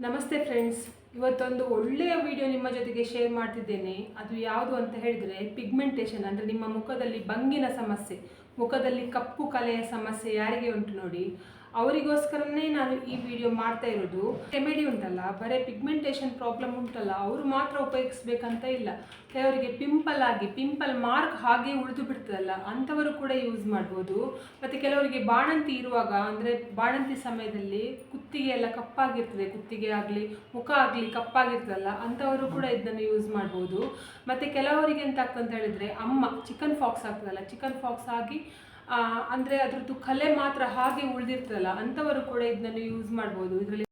ನಮಸ್ತೆ ಫ್ರೆಂಡ್ಸ್ ಇವತ್ತೊಂದು ಒಳ್ಳೆಯ ವಿಡಿಯೋ ನಿಮ್ಮ ಜೊತೆಗೆ ಶೇರ್ ಮಾಡ್ತಿದ್ದೇನೆ. ಅದು ಯಾವುದು ಅಂತ ಹೇಳಿದ್ರೆ ಪಿಗ್ಮೆಂಟೇಷನ್ ಅಂದರೆ ನಿಮ್ಮ ಮುಖದಲ್ಲಿ ಬಂಗಿನ ಸಮಸ್ಯೆ, ಮುಖದಲ್ಲಿ ಕಪ್ಪು ಕಲೆಯ ಸಮಸ್ಯೆ ಯಾರಿಗೆ ಉಂಟು ನೋಡಿ? ಅವರಿಗೋಸ್ಕರನೇ ನಾನು ಈ ವಿಡಿಯೋ ಮಾಡ್ತಾ ಇರೋದು. ರೆಮಿಡಿ ಉಂಟಲ್ಲ, ಬರೀ ಪಿಗ್ಮೆಂಟೇಷನ್ ಪ್ರಾಬ್ಲಮ್ ಉಂಟಲ್ಲ, ಅವರು ಮಾತ್ರ ಉಪಯೋಗಿಸ್ಬೇಕಂತ ಇಲ್ಲ. ಕೆಲವರಿಗೆ ಪಿಂಪಲ್ ಆಗಿ ಪಿಂಪಲ್ ಮಾರ್ಕ್ ಹಾಗೆ ಉಳಿದು ಬಿಡ್ತದಲ್ಲ, ಅಂಥವರು ಕೂಡ ಯೂಸ್ ಮಾಡ್ಬೋದು. ಮತ್ತು ಕೆಲವರಿಗೆ ಬಾಣಂತಿ ಇರುವಾಗ, ಅಂದರೆ ಬಾಣಂತಿ ಸಮಯದಲ್ಲಿ ಕುತ್ತಿಗೆ ಎಲ್ಲ ಕಪ್ಪಾಗಿರ್ತದೆ, ಕುತ್ತಿಗೆ ಆಗಲಿ, ಮುಖ ಆಗಲಿ ಕಪ್ಪಾಗಿರ್ತದಲ್ಲ, ಅಂಥವರು ಕೂಡ ಇದನ್ನು ಯೂಸ್ ಮಾಡ್ಬೋದು. ಮತ್ತು ಕೆಲವರಿಗೆ ಅಂತ ಹೇಳಿದರೆ, ಅಮ್ಮ ಚಿಕನ್ ಫಾಕ್ಸ್ ಆಗ್ತದಲ್ಲ ಚಿಕನ್ ಫಾಕ್ಸ್ ಆಗಿ ಅಂದ್ರೆ ಅದ್ರದ್ದು ಕಲೆ ಮಾತ್ರ ಹಾಗೆ ಉಳಿದಿರ್ತದಲ್ಲ, ಅಂಥವರು ಕೂಡ ಇದನ್ನ ಯೂಸ್ ಮಾಡ್ಬೋದು. ಇದರಲ್ಲಿ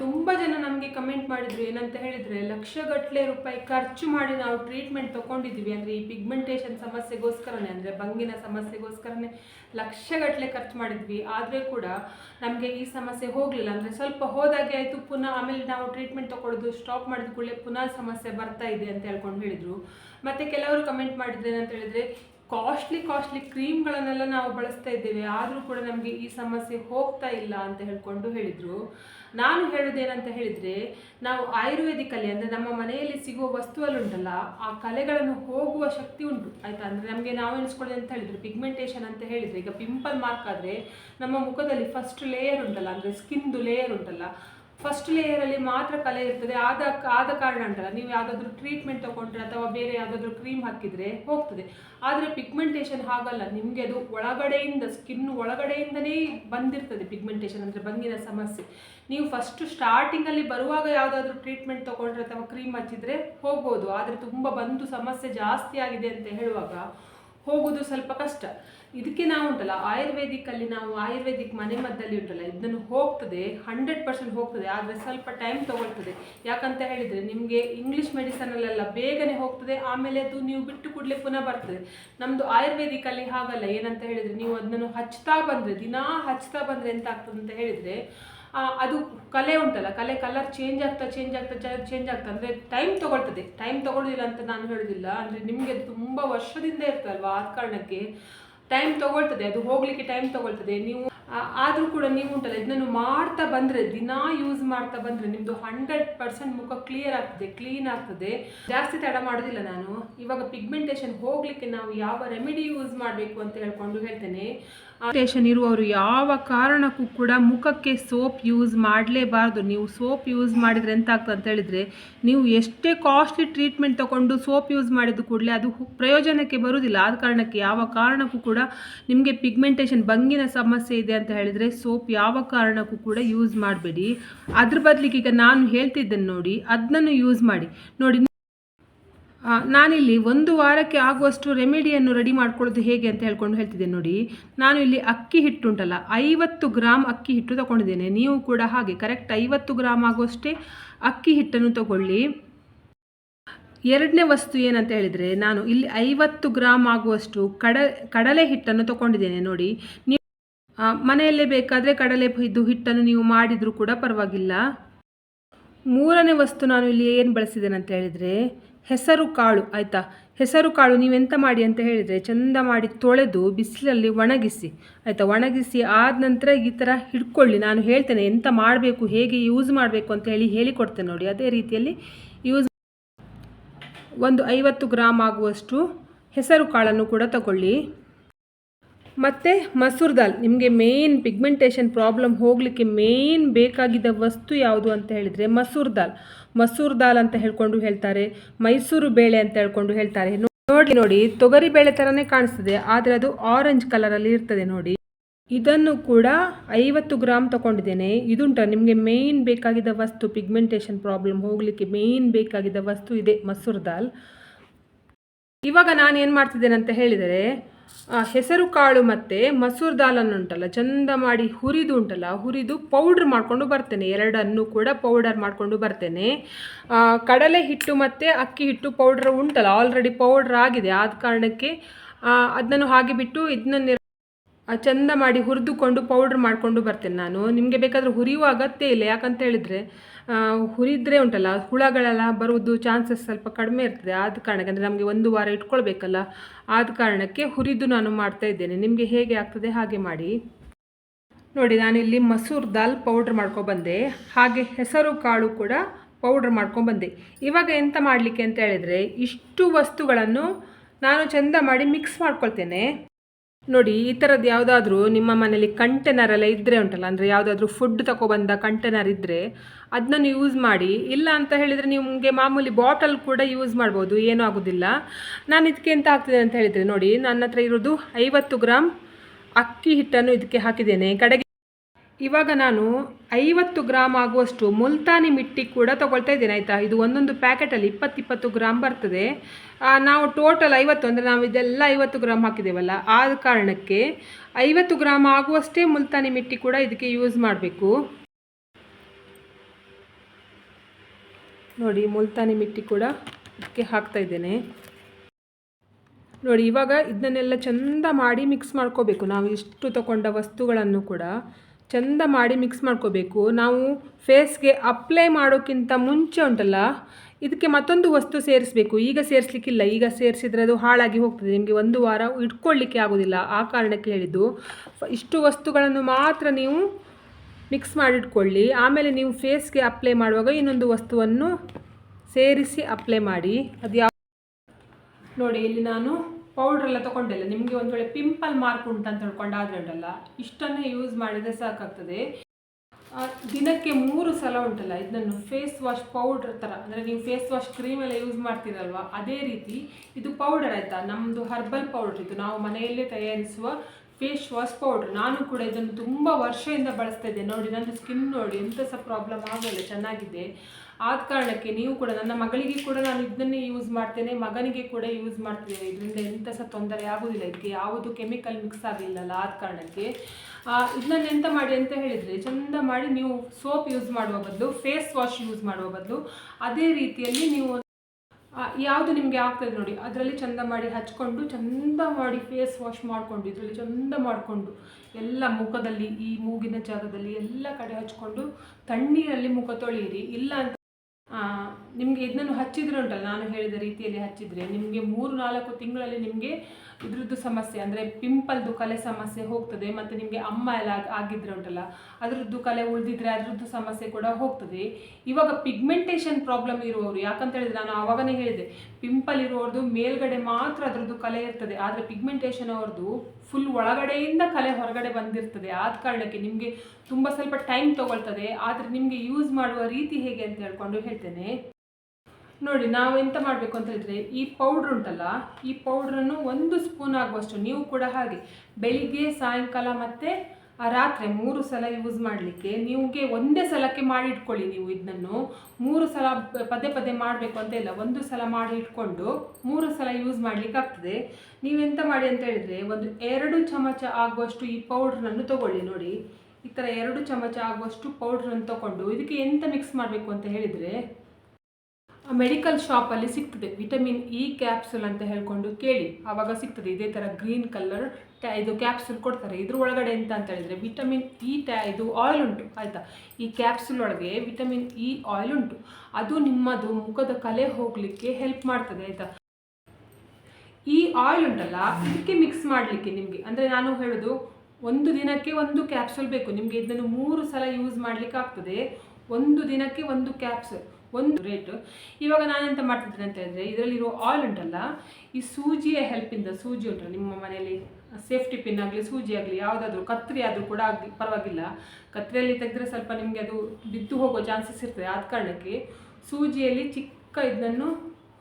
ತುಂಬ ಜನ ನಮಗೆ ಕಮೆಂಟ್ ಮಾಡಿದ್ರು, ಏನಂತ ಹೇಳಿದರೆ ಲಕ್ಷಗಟ್ಟಲೆ ರೂಪಾಯಿ ಖರ್ಚು ಮಾಡಿ ನಾವು ಟ್ರೀಟ್ಮೆಂಟ್ ತೊಗೊಂಡಿದ್ದೀವಿ. ಅಂದರೆ ಈ ಪಿಗ್ಮೆಂಟೇಷನ್ ಸಮಸ್ಯೆಗೋಸ್ಕರನೇ, ಅಂದರೆ ಬಂಗಿನ ಸಮಸ್ಯೆಗೋಸ್ಕರನೇ ಲಕ್ಷಗಟ್ಟಲೆ ಖರ್ಚು ಮಾಡಿದ್ವಿ. ಆದರೆ ಕೂಡ ನಮಗೆ ಈ ಸಮಸ್ಯೆ ಹೋಗಲಿಲ್ಲ. ಅಂದರೆ ಸ್ವಲ್ಪ ಹೋದಾಗೆ ಆಯಿತು, ಪುನಃ ಆಮೇಲೆ ನಾವು ಟ್ರೀಟ್ಮೆಂಟ್ ತೊಗೊಳ್ಳೋದು ಸ್ಟಾಪ್ ಮಾಡಿದ ಕೂಡಲೇ ಪುನಃ ಸಮಸ್ಯೆ ಬರ್ತಾ ಇದೆ ಅಂತ ಹೇಳ್ಕೊಂಡು ಹೇಳಿದರು. ಮತ್ತು ಕೆಲವರು ಕಮೆಂಟ್ ಮಾಡಿದ್ರು ಏನಂತ ಹೇಳಿದರೆ ಕಾಸ್ಟ್ಲಿ ಕಾಸ್ಟ್ಲಿ ಕ್ರೀಮ್ಗಳನ್ನೆಲ್ಲ ನಾವು ಬಳಸ್ತಾ ಇದ್ದೇವೆ. ಆದರೂ ಕೂಡ ನಮಗೆ ಈ ಸಮಸ್ಯೆ ಹೋಗ್ತಾ ಇಲ್ಲ ಅಂತ ಹೇಳ್ಕೊಂಡು ಹೇಳಿದರು. ನಾನು ಹೇಳೋದೇನಂತ ಹೇಳಿದರೆ, ನಾವು ಆಯುರ್ವೇದಿಕ್ ಕಲೆ ಅಂದರೆ ನಮ್ಮ ಮನೆಯಲ್ಲಿ ಸಿಗುವ ವಸ್ತುವಲ್ಲುಂಟಲ್ಲ, ಆ ಕಲೆಗಳನ್ನು ಹೋಗುವ ಶಕ್ತಿ ಉಂಟು. ಆಯಿತಾ? ಅಂದರೆ ನಮಗೆ ನಾವು ಎಣಿಸ್ಕೊಳ್ಳೋದು ಅಂತ ಹೇಳಿದರೆ. ಪಿಗ್ಮೆಂಟೇಷನ್ ಅಂತ ಹೇಳಿದರೆ. ಈಗ ಪಿಂಪಲ್ ಮಾರ್ಕ್ ಆದರೆ ನಮ್ಮ ಮುಖದಲ್ಲಿ ಫಸ್ಟ್ ಲೇಯರ್ ಉಂಟಲ್ಲ, ಅಂದರೆ ಸ್ಕಿನ್ದು ಲೇಯರ್ ಉಂಟಲ್ಲ ಫಸ್ಟ್ ಲೇಯರಲ್ಲಿ ಮಾತ್ರ ಕಲೆ ಇರ್ತದೆ. ಆದ ಆದ ಕಾರಣ ಉಂಟಲ್ಲ ನೀವು ಯಾವುದಾದ್ರೂ ಟ್ರೀಟ್ಮೆಂಟ್ ತಗೊಂಡ್ರೆ ಅಥವಾ ಬೇರೆ ಯಾವುದಾದ್ರೂ ಕ್ರೀಮ್ ಹಾಕಿದರೆ ಹೋಗ್ತದೆ. ಆದರೆ ಪಿಗ್ಮೆಂಟೇಷನ್ ಹಾಗಲ್ಲ. ನಿಮಗೆ ಅದು ಒಳಗಡೆಯಿಂದ ಸ್ಕಿನ್ ಒಳಗಡೆಯಿಂದನೇ ಬಂದಿರ್ತದೆ ಪಿಗ್ಮೆಂಟೇಷನ್ ಅಂದರೆ ಬಂಗಿನ ಸಮಸ್ಯೆ. ನೀವು ಫಸ್ಟ್ ಸ್ಟಾರ್ಟಿಂಗಲ್ಲಿ ಬರುವಾಗ ಯಾವುದಾದ್ರೂ ಟ್ರೀಟ್ಮೆಂಟ್ ತಗೊಂಡ್ರೆ ಅಥವಾ ಕ್ರೀಮ್ ಹಚ್ಚಿದರೆ ಹೋಗ್ಬೋದು. ಆದರೆ ತುಂಬ ಬಂದು ಸಮಸ್ಯೆ ಜಾಸ್ತಿ ಆಗಿದೆ ಅಂತ ಹೇಳುವಾಗ ಹೋಗೋದು ಸ್ವಲ್ಪ ಕಷ್ಟ. ಇದಕ್ಕೆ ನಾವು ಉಂಟಲ್ಲ ಆಯುರ್ವೇದಿಕ್ಕಲ್ಲಿ ನಾವು ಆಯುರ್ವೇದಿಕ್ ಮನೆ ಮದ್ದಲ್ಲಿ ಉಂಟಲ್ಲ, ಇದನ್ನು ಹೋಗ್ತದೆ ಹಂಡ್ರೆಡ್ ಪರ್ಸೆಂಟ್ ಹೋಗ್ತದೆ, ಆದರೆ ಸ್ವಲ್ಪ ಟೈಮ್ ತಗೊಳ್ತದೆ. ಯಾಕಂತ ಹೇಳಿದರೆ ನಿಮಗೆ ಇಂಗ್ಲೀಷ್ ಮೆಡಿಸನಲ್ಲೆಲ್ಲ ಬೇಗನೆ ಹೋಗ್ತದೆ, ಆಮೇಲೆ ಅದು ನೀವು ಬಿಟ್ಟು ಕೂಡಲೇ ಪುನಃ ಬರ್ತದೆ. ನಮ್ಮದು ಆಯುರ್ವೇದಿಕಲ್ಲಿ ಹಾಗಲ್ಲ, ಏನಂತ ಹೇಳಿದರೆ ನೀವು ಅದನ್ನು ಹಚ್ತಾ ಬಂದರೆ, ದಿನಾ ಹಚ್ತಾ ಬಂದರೆ ಎಂತ ಆಗ್ತದೆ ಅಂತ ಹೇಳಿದರೆ ಅದು ಕಲೆ ಉಂಟಲ್ಲ, ಕಲೆ ಕಲರ್ ಚೇಂಜ್ ಆಗ್ತಾ ಚೇಂಜ್ ಆಗ್ತಾ ಚೇಂಜ್ ಆಗ್ತಾ, ಅಂದರೆ ಟೈಮ್ ತಗೊಳ್ತದೆ. ಟೈಮ್ ತಗೊಳ್ಳೋದಿಲ್ಲ ಅಂತ ನಾನು ಹೇಳೋದಿಲ್ಲ, ಅಂದರೆ ನಿಮಗೆ ತುಂಬ ವರ್ಷದಿಂದ ಇರ್ತಲ್ವಾ ಆ ಕಾರಣಕ್ಕೆ. ಟೈಮ್ ತಗೊಳ್ತದೆ, ಅದು ಹೋಗ್ಲಿಕ್ಕೆ ಟೈಮ್ ತಗೊಳ್ತದೆ. ನೀವು ಆದರೂ ಕೂಡ ನೀವು ಉಂಟಲ್ಲ, ಇದನ್ನು ಮಾಡ್ತಾ ಬಂದರೆ, ದಿನಾ ಯೂಸ್ ಮಾಡ್ತಾ ಬಂದರೆ ನಿಮ್ಮದು ಹಂಡ್ರೆಡ್ ಪರ್ಸೆಂಟ್ ಮುಖ ಕ್ಲಿಯರ್ ಆಗ್ತದೆ ಕ್ಲೀನ್ ಆಗ್ತದೆ. ಜಾಸ್ತಿ ತಡ ಮಾಡೋದಿಲ್ಲ ನಾನು. ಇವಾಗ ಪಿಗ್ಮೆಂಟೇಷನ್ ಹೋಗ್ಲಿಕ್ಕೆ ನಾವು ಯಾವ ರೆಮಿಡಿ ಯೂಸ್ ಮಾಡಬೇಕು ಅಂತ ಹೇಳ್ಕೊಂಡು ಹೇಳ್ತೇನೆ. ಪಿಗ್ಮೆಂಟೇಷನ್ ಇರುವವರು ಯಾವ ಕಾರಣಕ್ಕೂ ಕೂಡ ಮುಖಕ್ಕೆ ಸೋಪ್ ಯೂಸ್ ಮಾಡಲೇಬಾರ್ದು. ನೀವು ಸೋಪ್ ಯೂಸ್ ಮಾಡಿದರೆ ಎಂತ ಆಗ್ತದೆ ಅಂತ ಹೇಳಿದರೆ, ನೀವು ಎಷ್ಟೇ ಕಾಸ್ಟ್ಲಿ ಟ್ರೀಟ್ಮೆಂಟ್ ತಗೊಂಡು ಸೋಪ್ ಯೂಸ್ ಮಾಡಿದ ಕೂಡಲೇ ಅದು ಪ್ರಯೋಜನಕ್ಕೆ ಬರುವುದಿಲ್ಲ ಆದ ಕಾರಣಕ್ಕೆ ಯಾವ ಕಾರಣಕ್ಕೂ ಕೂಡ ನಿಮಗೆ ಪಿಗ್ಮೆಂಟೇಷನ್ ಬಂಗಿನ ಸಮಸ್ಯೆ ಇದೆ ಅಂತ ಹೇಳಿದರೆ ಸೋಪ್ ಯಾವ ಕಾರಣಕ್ಕೂ ಕೂಡ ಯೂಸ್ ಮಾಡಬೇಡಿ. ಅದ್ರ ಬದಲಿಗೆ ಈಗ ನಾನು ಹೇಳ್ತಿದ್ದೇನೆ ನೋಡಿ ಅದನ್ನು ಯೂಸ್ ಮಾಡಿ. ನೋಡಿ ನಾನಿಲ್ಲಿ ಒಂದು ವಾರಕ್ಕೆ ಆಗುವಷ್ಟು ರೆಮಿಡಿಯನ್ನು ರೆಡಿ ಮಾಡ್ಕೊಳ್ಳೋದು ಹೇಗೆ ಅಂತ ಹೇಳ್ಕೊಂಡು ಹೇಳ್ತಿದ್ದೇನೆ ನೋಡಿ. ನಾನು ಇಲ್ಲಿ ಅಕ್ಕಿ ಹಿಟ್ಟುಂಟಲ್ಲ, ಐವತ್ತು ಗ್ರಾಮ್ ಅಕ್ಕಿ ಹಿಟ್ಟು ತಗೊಂಡಿದ್ದೇನೆ. ನೀವು ಕೂಡ ಹಾಗೆ ಕರೆಕ್ಟ್ ಐವತ್ತು ಗ್ರಾಮ್ ಆಗುವಷ್ಟೇ ಅಕ್ಕಿ ಹಿಟ್ಟನ್ನು ತಗೊಳ್ಳಿ. ಎರಡನೇ ವಸ್ತು ಏನಂತ ಹೇಳಿದರೆ, ನಾನು ಇಲ್ಲಿ ಐವತ್ತು ಗ್ರಾಮ್ ಆಗುವಷ್ಟು ಕಡ, ಕಡಲೆ ಹಿಟ್ಟನ್ನು ತಗೊಂಡಿದ್ದೇನೆ ನೋಡಿ. ನೀವು ಮನೆಯಲ್ಲೇ ಬೇಕಾದರೆ ಕಡಲೆ ಇದು ಹಿಟ್ಟನ್ನು ನೀವು ಮಾಡಿದರೂ ಕೂಡ ಪರವಾಗಿಲ್ಲ. ಮೂರನೇ ವಸ್ತು ನಾನು ಇಲ್ಲಿ ಏನು ಬಳಸಿದ್ದೇನೆ ಅಂತ ಹೇಳಿದರೆ, ಹೆಸರು ಕಾಳು, ಆಯಿತಾ? ಹೆಸರು ಕಾಳು ನೀವೆಂತ ಮಾಡಿ ಅಂತ ಹೇಳಿದರೆ, ಚೆಂದ ಮಾಡಿ ತೊಳೆದು ಬಿಸಿಲಲ್ಲಿ ಒಣಗಿಸಿ, ಆಯಿತಾ? ಒಣಗಿಸಿ ಆದ ನಂತರ ಈ ಥರ ಹಿಡ್ಕೊಳ್ಳಿ. ನಾನು ಹೇಳ್ತೇನೆ ಎಂತ ಮಾಡಬೇಕು, ಹೇಗೆ ಯೂಸ್ ಮಾಡಬೇಕು ಅಂತ ಹೇಳಿ ಹೇಳಿಕೊಡ್ತೇನೆ ನೋಡಿ. ಅದೇ ರೀತಿಯಲ್ಲಿ ಯೂಸ್ ಒಂದು ಐವತ್ತು ಗ್ರಾಮ್ ಆಗುವಷ್ಟು ಹೆಸರು ಕಾಳನ್ನು ಕೂಡ ತಗೊಳ್ಳಿ. ಮತ್ತು ಮಸೂರ್ ದಾಲ್, ನಿಮಗೆ ಮೇಯ್ನ್ ಪಿಗ್ಮೆಂಟೇಷನ್ ಪ್ರಾಬ್ಲಮ್ ಹೋಗಲಿಕ್ಕೆ ಮೇಯ್ನ್ ಬೇಕಾಗಿದ್ದ ವಸ್ತು ಯಾವುದು ಅಂತ ಹೇಳಿದರೆ ಮಸೂರ್ ದಾಲ್. ಮಸೂರ್ ದಾಲ್ ಅಂತ ಹೇಳ್ಕೊಂಡು ಹೇಳ್ತಾರೆ, ಮೈಸೂರು ಬೇಳೆ ಅಂತ ಹೇಳ್ಕೊಂಡು ಹೇಳ್ತಾರೆ. ನೋಡಿ ನೋಡಿ, ತೊಗರಿ ಬೇಳೆ ಥರನೇ ಕಾಣಿಸ್ತದೆ, ಆದರೆ ಅದು ಆರೆಂಜ್ ಕಲರಲ್ಲಿ ಇರ್ತದೆ ನೋಡಿ. ಇದನ್ನು ಕೂಡ ಐವತ್ತು ಗ್ರಾಮ್ ತಗೊಂಡಿದ್ದೇನೆ. ಇದುಂಟ, ನಿಮಗೆ ಮೇಯ್ನ್ ಬೇಕಾಗಿದ್ದ ವಸ್ತು ಪಿಗ್ಮೆಂಟೇಷನ್ ಪ್ರಾಬ್ಲಮ್ ಹೋಗಲಿಕ್ಕೆ ಮೇಯ್ನ್ ಬೇಕಾಗಿದ್ದ ವಸ್ತು ಇದೆ ಮಸೂರ್ ದಾಲ್. ಇವಾಗ ನಾನು ಏನು ಮಾಡ್ತಿದ್ದೇನೆ ಅಂತ ಹೇಳಿದರೆ ಹೆಸರು ಕಾಳು ಮತ್ತು ಮಸೂರ್ ದಾಲನ್ನು ಉಂಟಲ್ಲ, ಚಂದ ಮಾಡಿ ಹುರಿದು ಉಂಟಲ್ಲ ಹುರಿದು ಪೌಡ್ರ್ ಮಾಡಿಕೊಂಡು ಬರ್ತೇನೆ, ಎರಡನ್ನು ಕೂಡ ಪೌಡರ್ ಮಾಡಿಕೊಂಡು ಬರ್ತೇನೆ. ಕಡಲೆ ಹಿಟ್ಟು ಮತ್ತು ಅಕ್ಕಿ ಹಿಟ್ಟು ಪೌಡ್ರ್ ಉಂಟಲ್ಲ ಆಲ್ರೆಡಿ ಪೌಡ್ರ್ ಆಗಿದೆ, ಆದ ಕಾರಣಕ್ಕೆ ಅದನ್ನು ಹಾಗೆ ಬಿಟ್ಟು ಇದನ್ನ ಚಂದ ಮಾಡಿ ಹುರಿದುಕೊಂಡು ಪೌಡ್ರ್ ಮಾಡಿಕೊಂಡು ಬರ್ತೇನೆ ನಾನು. ನಿಮಗೆ ಬೇಕಾದರೆ ಹುರಿಯುವ ಅಗತ್ಯ ಇಲ್ಲ. ಯಾಕಂತ ಹೇಳಿದರೆ ಹುರಿದ್ರೆ ಉಂಟಲ್ಲ, ಹುಳಗಳೆಲ್ಲ ಬರುವುದು ಚಾನ್ಸಸ್ ಸ್ವಲ್ಪ ಕಡಿಮೆ ಇರ್ತದೆ. ಆದ ಕಾರಣಕ್ಕೆ ಅಂದರೆ ನಮಗೆ ಒಂದು ವಾರ ಇಟ್ಕೊಳ್ಬೇಕಲ್ಲ. ಆದ ಕಾರಣಕ್ಕೆ ಹುರಿದು ನಾನು ಮಾಡ್ತಾ ಇದ್ದೇನೆ. ನಿಮಗೆ ಹೇಗೆ ಆಗ್ತದೆ ಹಾಗೆ ಮಾಡಿ. ನೋಡಿ, ನಾನಿಲ್ಲಿ ಮಸೂರ್ ದಾಲ್ ಪೌಡ್ರ್ ಮಾಡ್ಕೊಬಂದೆ ಹಾಗೆ ಹೆಸರು ಕಾಳು ಕೂಡ ಪೌಡ್ರ್ ಮಾಡ್ಕೊಂಬಂದೆ ಇವಾಗ ಎಂತ ಮಾಡಲಿಕ್ಕೆ ಅಂತ ಹೇಳಿದರೆ, ಇಷ್ಟು ವಸ್ತುಗಳನ್ನು ನಾನು ಚೆಂದ ಮಾಡಿ ಮಿಕ್ಸ್ ಮಾಡ್ಕೊಳ್ತೇನೆ. ನೋಡಿ, ಈ ಥರದ್ದು ಯಾವುದಾದ್ರೂ ನಿಮ್ಮ ಮನೇಲಿ ಕಂಟೈನರ್ ಎಲ್ಲ ಇದ್ದರೆ ಉಂಟಲ್ಲ, ಅಂದರೆ ಯಾವುದಾದ್ರೂ ಫುಡ್ ತಗೊಬಂದ ಕಂಟೈನರ್ ಇದ್ದರೆ ಅದನ್ನ ಯೂಸ್ ಮಾಡಿ, ಇಲ್ಲ ಅಂತ ಹೇಳಿದರೆ ನಿಮಗೆ ಮಾಮೂಲಿ ಬಾಟಲ್ ಕೂಡ ಯೂಸ್ ಮಾಡ್ಬೋದು, ಏನೂ ಆಗೋದಿಲ್ಲ. ನಾನು ಇದಕ್ಕೆ ಎಂತ ಹಾಕ್ತಿದ್ದೇನೆ ಅಂತ ಹೇಳಿದರೆ ನೋಡಿ ನನ್ನ ಹತ್ರ ಇರೋದು ಐವತ್ತು ಗ್ರಾಮ್ ಅಕ್ಕಿ ಹಿಟ್ಟನ್ನು ಇದಕ್ಕೆ ಹಾಕಿದ್ದೇನೆ. ಕಡೆಗೆ ಇವಾಗ ನಾನು ಐವತ್ತು ಗ್ರಾಮ್ ಆಗುವಷ್ಟು ಮುಲ್ತಾನಿ ಮಿಟ್ಟಿ ಕೂಡ ತಗೊಳ್ತಾ ಇದ್ದೇನೆ, ಆಯಿತಾ? ಇದು ಒಂದೊಂದು ಪ್ಯಾಕೆಟಲ್ಲಿ ಇಪ್ಪತ್ತಿಪ್ಪತ್ತು ಗ್ರಾಮ್ ಬರ್ತದೆ. ನಾವು ಟೋಟಲ್ ಐವತ್ತು, ಅಂದರೆ ನಾವು ಇದೆಲ್ಲ ಐವತ್ತು ಗ್ರಾಮ್ ಹಾಕಿದ್ದೇವಲ್ಲ, ಆದ ಕಾರಣಕ್ಕೆ ಐವತ್ತು ಗ್ರಾಮ್ ಆಗುವಷ್ಟೇ ಮುಲ್ತಾನಿ ಮಿಟ್ಟಿ ಕೂಡ ಇದಕ್ಕೆ ಯೂಸ್ ಮಾಡಬೇಕು. ನೋಡಿ, ಮುಲ್ತಾನಿ ಮಿಟ್ಟಿ ಕೂಡ ಇದಕ್ಕೆ ಹಾಕ್ತಾ ಇದ್ದೇನೆ. ನೋಡಿ, ಇವಾಗ ಇದನ್ನೆಲ್ಲ ಚಂದ ಮಾಡಿ ಮಿಕ್ಸ್ ಮಾಡ್ಕೋಬೇಕು. ನಾವು ಇಷ್ಟು ತಗೊಂಡ ವಸ್ತುಗಳನ್ನು ಕೂಡ ಚಂದ ಮಾಡಿ ಮಿಕ್ಸ್ ಮಾಡ್ಕೋಬೇಕು. ನಾವು ಫೇಸ್ಗೆ ಅಪ್ಲೈ ಮಾಡೋಕ್ಕಿಂತ ಮುಂಚೆ ಉಂಟಲ್ಲ, ಇದಕ್ಕೆ ಮತ್ತೊಂದು ವಸ್ತು ಸೇರಿಸಬೇಕು. ಈಗ ಸೇರಿಸ್ಲಿಕ್ಕಿಲ್ಲ. ಈಗ ಸೇರಿಸಿದ್ರೆ ಅದು ಹಾಳಾಗಿ ಹೋಗ್ತದೆ. ನಿಮಗೆ ಒಂದು ವಾರ ಇಟ್ಕೊಳ್ಳಿಕ್ಕೆ ಆಗೋದಿಲ್ಲ. ಆ ಕಾರಣಕ್ಕೆ ಹೇಳಿದ್ದು. ಇಷ್ಟು ವಸ್ತುಗಳನ್ನು ಮಾತ್ರ ನೀವು ಮಿಕ್ಸ್ ಮಾಡಿಟ್ಕೊಳ್ಳಿ. ಆಮೇಲೆ ನೀವು ಫೇಸ್ಗೆ ಅಪ್ಲೈ ಮಾಡುವಾಗ ಇನ್ನೊಂದು ವಸ್ತುವನ್ನು ಸೇರಿಸಿ ಅಪ್ಲೈ ಮಾಡಿ. ಅದು ಯಾವ, ನೋಡಿ, ಇಲ್ಲಿ ನಾನು ಪೌಡ್ರ್ ಎಲ್ಲ ತಗೊಂಡಿಲ್ಲ. ನಿಮಗೆ ಒಂದು ವೇಳೆ ಪಿಂಪಲ್ ಮಾರ್ಕ್ ಉಂಟು ಅಂತ ಹೇಳ್ಕೊಂಡಾದ್ರೆ ಉಂಟಲ್ಲ ಇಷ್ಟನ್ನೇ ಯೂಸ್ ಮಾಡಿದರೆ ಸಾಕಾಗ್ತದೆ. ದಿನಕ್ಕೆ ಮೂರು ಸಲ ಉಂಟಲ್ಲ ಇದನ್ನು ಫೇಸ್ ವಾಶ್ ಪೌಡ್ರ್ ಥರ ಅಂದರೆ ನೀವು ಫೇಸ್ ವಾಶ್ ಕ್ರೀಮ್ ಎಲ್ಲ ಯೂಸ್ ಮಾಡ್ತೀರಲ್ವ, ಅದೇ ರೀತಿ ಇದು ಪೌಡರ್ ಆಯಿತಾ? ನಮ್ಮದು ಹರ್ಬಲ್ ಪೌಡ್ರ್ ಇದು ನಾವು ಮನೆಯಲ್ಲೇ ತಯಾರಿಸುವ ಫೇಸ್ ವಾಶ್ ಪೌಡ್ರ್ ನಾನು ಕೂಡ ಇದನ್ನು ತುಂಬ ವರ್ಷದಿಂದ ಬಳಸ್ತಾ ಇದ್ದೆ. ನೋಡಿ ನನ್ನ ಸ್ಕಿನ್ ನೋಡಿ ಎಂಥ ಸಹ ಪ್ರಾಬ್ಲಮ್ ಆಗಲ್ಲ, ಚೆನ್ನಾಗಿದೆ. ಆದ ಕಾರಣಕ್ಕೆ ನೀವು ಕೂಡ ನನ್ನ ಮಗಳಿಗೆ ಕೂಡ ನಾನು ಇದನ್ನೇ ಯೂಸ್ ಮಾಡ್ತೇನೆ, ಮಗನಿಗೆ ಕೂಡ ಯೂಸ್ ಮಾಡ್ತೇನೆ ಇದರಿಂದ ಎಂಥ ಸಹ ತೊಂದರೆ ಆಗೋದಿಲ್ಲ. ಇದಕ್ಕೆ ಯಾವುದು ಕೆಮಿಕಲ್ ಮಿಕ್ಸ್ ಆಗಿಲ್ಲಲ್ಲ ಆದ ಕಾರಣಕ್ಕೆ. ಇದನ್ನ ಎಂತ ಮಾಡಿ ಅಂತ ಹೇಳಿದರೆ, ಚಂದ ಮಾಡಿ ನೀವು ಸೋಪ್ ಯೂಸ್ ಮಾಡುವ ಬದಲು ಫೇಸ್ ವಾಶ್ ಯೂಸ್ ಮಾಡುವ ಬದಲು, ಅದೇ ರೀತಿಯಲ್ಲಿ ನೀವು ಯಾವುದು ನಿಮಗೆ ಆಗ್ತದೆ ನೋಡಿ, ಅದರಲ್ಲಿ ಚಂದ ಮಾಡಿ ಹಚ್ಕೊಂಡು, ಚಂದ ಮಾಡಿ ಫೇಸ್ ವಾಶ್ ಮಾಡಿಕೊಂಡು, ಇದರಲ್ಲಿ ಚಂದ ಮಾಡಿಕೊಂಡು, ಎಲ್ಲ ಮುಖದಲ್ಲಿ, ಈ ಮೂಗಿನ ಜಾಗದಲ್ಲಿ ಎಲ್ಲ ಕಡೆ ಹಚ್ಕೊಂಡು, ತಣ್ಣೀರಲ್ಲಿ ಮುಖ ತೊಳೆಯಿರಿ. ಇಲ್ಲ ಅಂತ ನಿಮಗೆ ಇದನ್ನು ಹಚ್ಚಿದ್ರೆ ಉಂಟಲ್ಲ ನಾನು ಹೇಳಿದ ರೀತಿಯಲ್ಲಿ ಹಚ್ಚಿದರೆ. ನಿಮಗೆ ಮೂರು ನಾಲ್ಕು ತಿಂಗಳಲ್ಲಿ ನಿಮಗೆ ಇದ್ರದ್ದು ಸಮಸ್ಯೆ ಅಂದರೆ ಪಿಂಪಲ್ದು ಕಲೆ ಸಮಸ್ಯೆ ಹೋಗ್ತದೆ ಮತ್ತು ನಿಮಗೆ ಅಮ್ಮ ಎಲ್ಲ ಆಗ್- ಆಗಿದ್ರೆ ಉಂಟಲ್ಲ ಅದರದ್ದು ಕಲೆ ಉಳಿದಿದ್ರೆ ಅದರದ್ದು ಸಮಸ್ಯೆ ಕೂಡ ಹೋಗ್ತದೆ. ಇವಾಗ ಪಿಗ್ಮೆಂಟೇಷನ್ ಪ್ರಾಬ್ಲಮ್ ಇರುವವರು, ಯಾಕಂತ ಹೇಳಿದ್ರೆ ನಾನು ಆವಾಗನೇ ಹೇಳಿದೆ ಪಿಂಪಲ್ ಇರುವವ್ರದ್ದು ಮೇಲ್ಗಡೆ ಮಾತ್ರ ಅದರದ್ದು ಕಲೆ ಇರ್ತದೆ, ಆದರೆ ಪಿಗ್ಮೆಂಟೇಷನ್ ಅವ್ರದ್ದು ಫುಲ್ ಒಳಗಡೆಯಿಂದ ಕಲೆ ಹೊರಗಡೆ ಬಂದಿರ್ತದೆ. ಆದ ಕಾರಣಕ್ಕೆ ನಿಮಗೆ ತುಂಬ ಸ್ವಲ್ಪ ಟೈಮ್ ತಗೊಳ್ತದೆ, ಆದರೆ ನಿಮಗೆ ಯೂಸ್ ಮಾಡುವ ರೀತಿ ಹೇಗೆ ಅಂತ ಹೇಳ್ಕೊಂಡು ಹೇಳ್ತೇನೆ. ನೋಡಿ, ನಾವು ಎಂತ ಮಾಡಬೇಕು ಅಂತ ಹೇಳಿದ್ರೆ, ಈ ಪೌಡ್ರ್ ಉಂಟಲ್ಲ, ಈ ಪೌಡ್ರನ್ನು ಒಂದು ಸ್ಪೂನ್ ಆಗುವಷ್ಟು, ನೀವು ಕೂಡ ಹಾಗೆ ಬೆಳಿಗ್ಗೆ, ಸಾಯಂಕಾಲ ಮತ್ತು ರಾತ್ರಿ ಮೂರು ಸಲ ಯೂಸ್ ಮಾಡಲಿಕ್ಕೆ ನಿಮಗೆ ಒಂದೇ ಸಲಕ್ಕೆ ಮಾಡಿ ಇಟ್ಕೊಳ್ಳಿ ನೀವು ಇದನ್ನು ಮೂರು ಸಲ ಪದೇ ಪದೇ ಮಾಡಬೇಕು ಅಂತ ಇಲ್ಲ, ಒಂದು ಸಲ ಮಾಡಿ ಇಟ್ಕೊಂಡು ಮೂರು ಸಲ ಯೂಸ್ ಮಾಡಲಿಕ್ಕೆ ಆಗ್ತದೆ. ನೀವೆಂತ ಮಾಡಿ ಅಂತ ಹೇಳಿದರೆ, ಒಂದು ಎರಡು ಚಮಚ ಆಗುವಷ್ಟು ಈ ಪೌಡ್ರನ್ನು ತಗೊಳ್ಳಿ ನೋಡಿ. ಈ ಥರ ಎರಡು ಚಮಚ ಆಗುವಷ್ಟು ಪೌಡ್ರನ್ನು ತಗೊಂಡು, ಇದಕ್ಕೆ ಎಂತ ಮಿಕ್ಸ್ ಮಾಡಬೇಕು ಅಂತ ಹೇಳಿದರೆ ಮೆಡಿಕಲ್ ಶಾಪಲ್ಲಿ ಸಿಗ್ತದೆ. ವಿಟಮಿನ್ ಇ ಕ್ಯಾಪ್ಸುಲ್ ಅಂತ ಹೇಳ್ಕೊಂಡು ಕೇಳಿ. ಆವಾಗ ಸಿಗ್ತದೆ. ಇದೇ ಥರ ಗ್ರೀನ್ ಕಲರ್ ಟ್ಯಾ ಇದು ಕ್ಯಾಪ್ಸುಲ್ ಕೊಡ್ತಾರೆ. ಇದ್ರ ಒಳಗಡೆ ಎಂತ ಅಂತ ಹೇಳಿದರೆ ವಿಟಮಿನ್ ಇ ಟ್ಯಾ ಇದು ಆಯಿಲ್ ಉಂಟು. ಆಯಿತಾ? ಈ ಕ್ಯಾಪ್ಸುಲ್ ಒಳಗೆ ವಿಟಮಿನ್ ಇ ಆಯಿಲ್ ಉಂಟು. ಅದು ನಿಮ್ಮದು ಮುಖದ ಕಲೆ ಹೋಗಲಿಕ್ಕೆ ಹೆಲ್ಪ್ ಮಾಡ್ತದೆ. ಆಯಿತಾ? ಈ ಆಯಿಲ್ ಉಂಟಲ್ಲ, ಇದಕ್ಕೆ ಮಿಕ್ಸ್ ಮಾಡಲಿಕ್ಕೆ ನಿಮಗೆ. ಅಂದರೆ ನಾನು ಹೇಳೋದು, ಒಂದು ದಿನಕ್ಕೆ ಒಂದು ಕ್ಯಾಪ್ಸುಲ್ ಬೇಕು. ನಿಮಗೆ ಇದನ್ನು ಮೂರು ಸಲ ಯೂಸ್ ಮಾಡಲಿಕ್ಕೆ ಆಗ್ತದೆ. ಒಂದು ದಿನಕ್ಕೆ ಒಂದು ಕ್ಯಾಪ್ಸುಲ್ ಒಂದು ರೇಟ್. ಇವಾಗ ನಾನೆಂತ ಮಾಡ್ತಿದ್ದೇನೆ ಅಂತ ಹೇಳಿದ್ರೆ, ಇದರಲ್ಲಿರೋ ಆಯಿಲ್ ಉಂಟಲ್ಲ, ಈ ಸೂಜಿಯ ಹೆಲ್ಪಿಂದ ಸೂಜಿ ಉಂಟಲ್ಲ, ನಿಮ್ಮ ಮನೆಯಲ್ಲಿ ಸೇಫ್ಟಿ ಪಿನ್ ಆಗಲಿ, ಸೂಜಿ ಆಗಲಿ, ಯಾವುದಾದ್ರೂ ಕತ್ರಿ ಆದರೂ ಕೂಡ ಆಗಲಿ, ಪರವಾಗಿಲ್ಲ. ಕತ್ರಿಯಲ್ಲಿ ತೆಗೆದ್ರೆ ಸ್ವಲ್ಪ ನಿಮಗೆ ಅದು ಬಿದ್ದು ಹೋಗೋ ಚಾನ್ಸಸ್ ಇರ್ತದೆ. ಆದ ಕಾರಣಕ್ಕೆ ಸೂಜಿಯಲ್ಲಿ ಚಿಕ್ಕ ಇದನ್ನು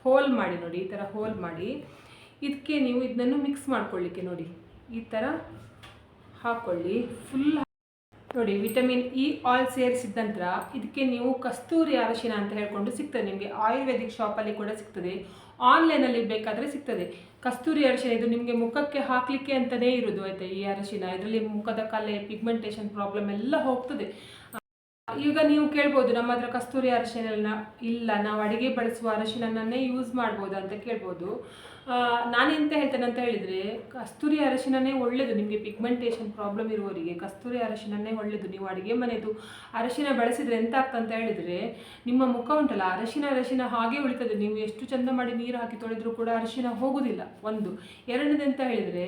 ಹೋಲ್ ಮಾಡಿ ನೋಡಿ, ಈ ಥರ ಹೋಲ್ ಮಾಡಿ. ಇದಕ್ಕೆ ನೀವು ಇದನ್ನು ಮಿಕ್ಸ್ ಮಾಡ್ಕೊಳ್ಳಿಕ್ಕೆ ನೋಡಿ. ಈ ಥರ ಹಾಕ್ಕೊಳ್ಳಿ ಫುಲ್ ನೋಡಿ, ವಿಟಮಿನ್ ಇ ಆಯಿಲ್ ಸೇರಿಸಿದ ನಂತರ ಇದಕ್ಕೆ ನೀವು ಕಸ್ತೂರಿ ಅರಶಿನ ಅಂತ ಹೇಳ್ಕೊಂಡು ಸಿಗ್ತದೆ ನಿಮಗೆ. ಆಯುರ್ವೇದಿಕ್ ಶಾಪಲ್ಲಿ ಕೂಡ ಸಿಗ್ತದೆ. ಆನ್ಲೈನಲ್ಲಿ ಬೇಕಾದರೆ ಸಿಗ್ತದೆ. ಕಸ್ತೂರಿ ಅರಶಿನ ಇದು ನಿಮಗೆ ಮುಖಕ್ಕೆ ಹಾಕಲಿಕ್ಕೆ ಅಂತಲೇ ಇರೋದು ಆಯಿತಾ ಈ ಅರಶಿನ. ಇದರಲ್ಲಿ ಮುಖದ ಕಲೆ ಪಿಗ್ಮೆಂಟೇಷನ್ ಪ್ರಾಬ್ಲಮ್ ಎಲ್ಲ ಹೋಗ್ತದೆ. ಈಗ ನೀವು ಕೇಳ್ಬೋದು, ನಮ್ಮ ಹತ್ರ ಕಸ್ತೂರಿ ಅರಶಿನ ಇಲ್ಲ. ನಾವು ಅಡುಗೆ ಬಳಸುವ ಅರಶಿನನ್ನೇ ಯೂಸ್ ಮಾಡ್ಬೋದು ಅಂತ ಕೇಳ್ಬೋದು. ನಾನೆಂತ ಹೇಳ್ತೇನೆ ಅಂತ ಹೇಳಿದರೆ, ಕಸ್ತೂರಿ ಅರಶಿನನೇ ಒಳ್ಳೆಯದು ನಿಮಗೆ ಪಿಗ್ಮೆಂಟೇಷನ್ ಪ್ರಾಬ್ಲಮ್ ಇರುವವರಿಗೆ ಕಸ್ತೂರಿ ಅರಶಿನನೇ ಒಳ್ಳೆಯದು ನೀವು ಅಡುಗೆ ಮನೆದು ಅರಶಿನ ಬಳಸಿದರೆ ಎಂತ ಅಂತ ಹೇಳಿದರೆ, ನಿಮ್ಮ ಮುಖ ಉಂಟಲ್ಲ, ಅರಶಿನ ಅರಶಿನ ಹಾಗೆ ಉಳಿತದೆ. ನೀವು ಎಷ್ಟು ಚಂದ ಮಾಡಿ ನೀರು ಹಾಕಿ ತೊಳೆದರೂ ಕೂಡ ಅರಶಿನ ಹೋಗುವುದಿಲ್ಲ ಒಂದು. ಎರಡನೇದು ಅಂತ ಹೇಳಿದರೆ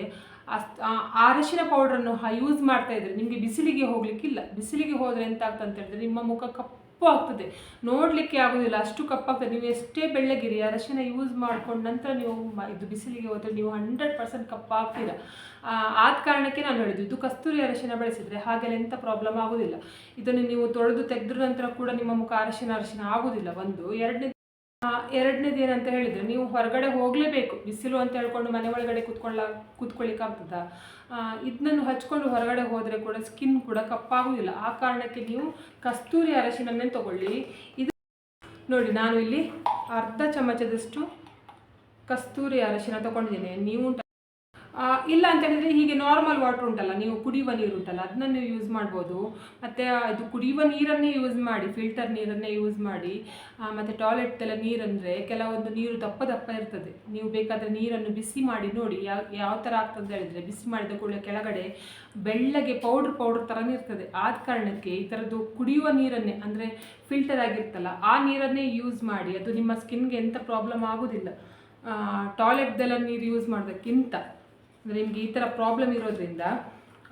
ಆ ಅರಶಿನ ಪೌಡ್ರನ್ನು ಯೂಸ್ ಮಾಡ್ತಾ ಇದ್ರೆ ನಿಮಗೆ ಬಿಸಿಲಿಗೆ ಹೋಗ್ಲಿಕ್ಕಿಲ್ಲ. ಬಿಸಿಲಿಗೆ ಹೋದರೆ ಎಂತ ಅಂತ ಹೇಳಿದ್ರೆ ನಿಮ್ಮ ಮುಖ ಕಪ್ಪು ಆಗ್ತದೆ ನೋಡಲಿಕ್ಕೆ ಆಗೋದಿಲ್ಲ. ಅಷ್ಟು ಕಪ್ಪಾಗ್ತದೆ. ನೀವು ಎಷ್ಟೇ ಬೆಳ್ಳಗಿರಿ ಅರಶಿನ ಯೂಸ್ ಮಾಡ್ಕೊಂಡು ನಂತರ ನೀವು ಇದು ಬಿಸಿಲಿಗೆ ಹೋದರೆ ನೀವು ಹಂಡ್ರೆಡ್ ಪರ್ಸೆಂಟ್ ಕಪ್ಪಾಗ್ತೀರ. ಆದ ಕಾರಣಕ್ಕೆ ನಾನು ಹೇಳಿದ್ದು, ಇದು ಕಸ್ತೂರಿ ಅರಶಿನ ಬಳಸಿದರೆ ಹಾಗೆಲ್ಲ ಎಂಥ ಪ್ರಾಬ್ಲಮ್ ಆಗೋದಿಲ್ಲ. ಇದನ್ನು ನೀವು ತೊಳೆದು ತೆಗೆದ್ರ ನಂತರ ಕೂಡ ನಿಮ್ಮ ಮುಖ ಅರಶಿನ ಅರಶಿನ ಆಗೋದಿಲ್ಲ. ಒಂದು ಎರಡನೇ ಎರಡನೇದು ಏನಂತ ಹೇಳಿದರೆ, ನೀವು ಹೊರಗಡೆ ಹೋಗಲೇಬೇಕು, ಬಿಸಿಲು ಅಂತ ಹೇಳ್ಕೊಂಡು ಮನೆ ಒಳಗಡೆ ಕುತ್ಕೊಳ್ಳ ಕೂತ್ಕೊಳ್ಳಿಕ್ಕಾಗ್ತದಾ ಇದನ್ನು ಹಚ್ಕೊಂಡು ಹೊರಗಡೆ ಹೋದರೆ ಕೂಡ ಸ್ಕಿನ್ ಕೂಡ ಕಪ್ಪಾಗುವುದಿಲ್ಲ ಆ ಕಾರಣಕ್ಕೆ ನೀವು ಕಸ್ತೂರಿ ಅರಶಿನನ್ನೇ ತಗೊಳ್ಳಿ. ಇದು ನೋಡಿ, ನಾನು ಇಲ್ಲಿ ಅರ್ಧ ಚಮಚದಷ್ಟು ಕಸ್ತೂರಿ ಅರಶಿನ ತಗೊಂಡಿದ್ದೇನೆ. ನೀವು ಇಲ್ಲ ಅಂತ ಹೇಳಿದರೆ ಹೀಗೆ ನಾರ್ಮಲ್ ವಾಟರ್ ಉಂಟಲ್ಲ, ನೀವು ಕುಡಿಯುವ ನೀರು ಉಂಟಲ್ಲ, ಅದನ್ನ ನೀವು ಯೂಸ್ ಮಾಡ್ಬೋದು. ಮತ್ತು ಇದು ಕುಡಿಯುವ ನೀರನ್ನೇ ಯೂಸ್ ಮಾಡಿ ಫಿಲ್ಟರ್ ನೀರನ್ನೇ ಯೂಸ್ ಮಾಡಿ ಮತ್ತು ಟಾಯ್ಲೆಟ್ದೆಲ್ಲ ನೀರಂದರೆ ಕೆಲವೊಂದು ನೀರು ದಪ್ಪ ದಪ್ಪ ಇರ್ತದೆ. ನೀವು ಬೇಕಾದರೆ ನೀರನ್ನು ಬಿಸಿ ಮಾಡಿ ನೋಡಿ, ಯಾವ ಯಾವ ಥರ ಆಗ್ತದೆ ಅಂತ ಹೇಳಿದರೆ, ಬಿಸಿ ಮಾಡಿದ ಕೂಡಲೇ ಕೆಳಗಡೆ ಬೆಳ್ಳಗೆ ಪೌಡ್ರ್ ಪೌಡ್ರ್ ಥರನೇ ಇರ್ತದೆ. ಆದ ಕಾರಣಕ್ಕೆ ಈ ಥರದ್ದು ಕುಡಿಯುವ ನೀರನ್ನೇ, ಅಂದರೆ ಫಿಲ್ಟರ್ ಆಗಿರ್ತಲ್ಲ, ಆ ನೀರನ್ನೇ ಯೂಸ್ ಮಾಡಿ, ಅದು ನಿಮ್ಮ ಸ್ಕಿನ್ಗೆ ಎಂಥ ಪ್ರಾಬ್ಲಮ್ ಆಗೋದಿಲ್ಲ. ಟಾಯ್ಲೆಟ್ದೆಲ್ಲ ನೀರು ಯೂಸ್ ಮಾಡೋದಕ್ಕಿಂತ. ಅಂದರೆ ನಿಮಗೆ ಈ ಥರ ಪ್ರಾಬ್ಲಮ್ ಇರೋದ್ರಿಂದ